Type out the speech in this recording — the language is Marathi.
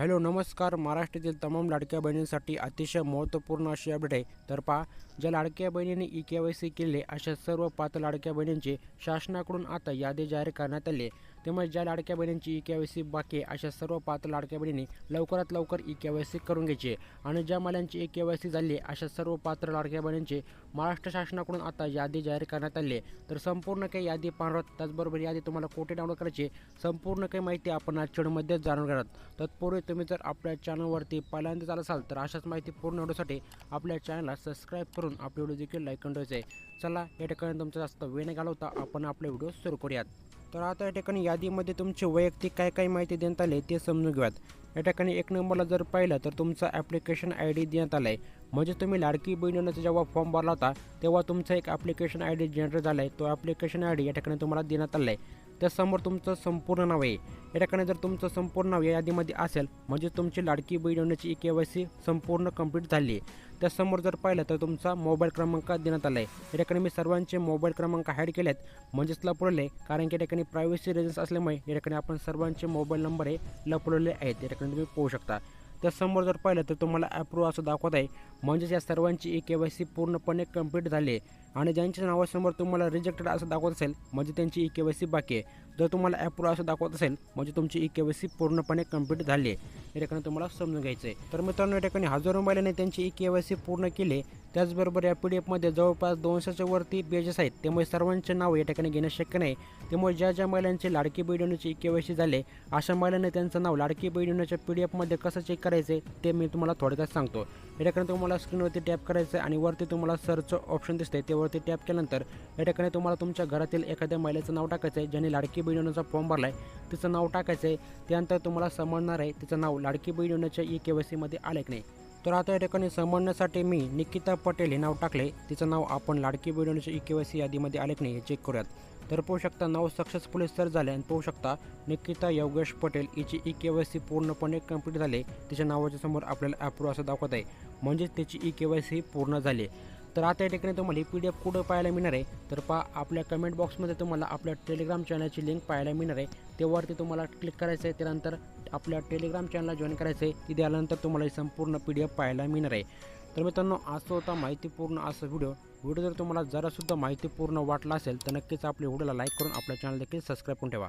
हॅलो नमस्कार. महाराष्ट्रातील तमाम लाडक्या बहिणींसाठी अतिशय महत्त्वपूर्ण अशी अपडेट आहे. तर पहा ज्या लाडक्या बहिणींनी ई के वाय सी केले अशा सर्व पात्र लाडक्या बहिणींची शासनाकडून आता यादी जाहीर करण्यात आली आहे. त्यामुळे ज्या लाडक्या बहिणींची ई के वाय सी बाकी अशा सर्व पात्र लाडक्या बहिणींनी लवकरात लवकर ई के वाय सी करून घ्यायची आणि ज्या महिलांची ई के वाय सी झाली अशा सर्व पात्र लाडक्या बहिणींची महाराष्ट्र शासनाकडून आता यादी जाहीर करण्यात आली आहे. तर संपूर्ण काही यादी पाहणार त्याचबरोबर यादी तुम्हाला कोठे डाउनलोड करायची संपूर्ण काही माहिती आपण आज चॅनलमध्येच जाणून घेणार तत्पूर्वी तुम्ही जर आपल्या चॅनलवरती पहिल्यांदाच आला असाल तर अशाच माहिती पूर्ण होण्यासाठी आपल्या चॅनलला सबस्क्राईब करून आपले व्हिडिओ देखील लाईक करून ठेवायचे आहे. चला या ठिकाणी तुमचा जास्त वेळ घालवता आपण आपले व्हिडिओ सुरू करूयात. तर आता या ठिकाणी यादीमध्ये तुमची वैयक्तिक काय काय माहिती देण्यात आली ते समजून घेऊयात. या ठिकाणी एक नंबरला जर पाहिलं तर तुमचा ॲप्लिकेशन आय डी देण्यात आला आहे म्हणजे तुम्ही लाडकी बहिणीचा जेव्हा फॉर्म भरला होता तेव्हा तुमचा एक ॲप्लिकेशन आय डी जनरेट झाला आहे तो ॲप्लिकेशन आय डी या ठिकाणी तुम्हाला देण्यात आला आहे त्यासमोर तुमचं संपूर्ण नाव आहे. या ठिकाणी जर तुमचं संपूर्ण नाव या यादीमध्ये असेल म्हणजे तुमची लाडकी बहिणीची ई के वाय सी संपूर्ण कंप्लीट झाली आहे. त्यासमोर जर पाहिलं तर तुमचा मोबाईल क्रमांक देण्यात आला आहे या ठिकाणी मी सर्वांचे मोबाईल क्रमांक हॅड केले आहेत म्हणजेच लपवलेले कारण की या ठिकाणी प्रायव्हसी रेजन्स असल्यामुळे या ठिकाणी आपण सर्वांचे मोबाईल नंबर हे लपवलेले आहेत. या ठिकाणी तुम्ही पाहू शकता. त्यासमोर जर पाहिलं तर तुम्हाला अप्रूव्ह असं दाखवत आहे. म्हणजेच या सर्वांची ई के वाय सी पूर्णपणे कंप्लीट झाली आहे. आणि ज्यांच्या नावासमोर तुम्हाला रिजेक्टेड असं दाखवत असेल म्हणजे त्यांची ई के वाय सी बाकी आहे. जर तुम्हाला अप्रूव्ह असं दाखवत असेल म्हणजे तुमची ई के वाय सी पूर्णपणे कंप्लीट झाली आहे. या ठिकाणी तुम्हाला समजून घ्यायचं आहे. तर मित्रांनो या ठिकाणी हजारो महिलांनी त्यांची ई के वाय सी पूर्ण केली त्याचबरोबर या पी डी एफमध्ये जवळपास दोनशेच्या वरती पेजेस आहेत. त्यामुळे सर्वांचे नाव या ठिकाणी घेणं शक्य नाही. त्यामुळे ज्या ज्या महिलांचे लाडकी बहिणीची ई के वाय सी झाले अशा महिलांनी त्यांचं नाव लाडकी बहिणीच्या पी डी एफमध्ये कसं चेक करायचं ते मी तुम्हाला थोडक्यात सांगतो. या ठिकाणी तुम्हाला स्क्रीनवरती टॅप करायचं आहे आणि वरती तुम्हाला सर्च ऑप्शन दिसते त्यावरती टॅप केल्यानंतर या ठिकाणी तुम्हाला तुमच्या घरातील एखाद्या महिलेचं नाव टाकायचं आहे ज्याने लाडकी बहिणीचा फॉर्म भरला आहे तिचं नाव टाकायचं आहे त्यानंतर तुम्हाला समजणार आहे तिचं नाव लाडकी बहिणीच्या ई के वाय सीमध्ये आलं की नाही. तर आता या ठिकाणी समजण्यासाठी मी निकिता पटेल हे नाव टाकले. तिचं नाव आपण लाडकी बहिणीच्या ई के वाय सी यादीमध्ये आले की नाही हे चेक करूयात. तर पाहू शकता नाव सक्सेसफुली सर्च झाले आणि पाहू शकता निकिता योगेश पटेल हिची ई के वाय सी पूर्णपणे कंप्लीट झाले. तिच्या नावाच्या समोर आपल्याला अप्रूव्ह असं दाखवत आहे. म्हणजेच त्याची ई के वाय सी पूर्ण झाली. तर आता या ठिकाणी तुम्हाला ही पी डी एफ कुठं पाहायला मिळणार आहे तर पा आपल्या कमेंट बॉक्समध्ये तुम्हाला आपल्या टेलिग्राम चॅनलची लिंक पाहायला मिळणार आहे. तेवरती तुम्हाला क्लिक करायचं आहे त्यानंतर आपल्या टेलिग्राम चॅनलला जॉईन करायचं आहे. तिथे आल्यानंतर तुम्हाला ही संपूर्ण पी डी एफ पाहायला मिळणार आहे. तर मित्रांनो असं होता माहितीपूर्ण असं व्हिडिओ व्हिडिओ जर तुम्हाला जरासुद्धा माहितीपूर्ण वाटला असेल तर नक्कीच आपल्या व्हिडिओला लाईक करून आपल्या चॅनल देखील सबस्क्राईब करून ठेवा.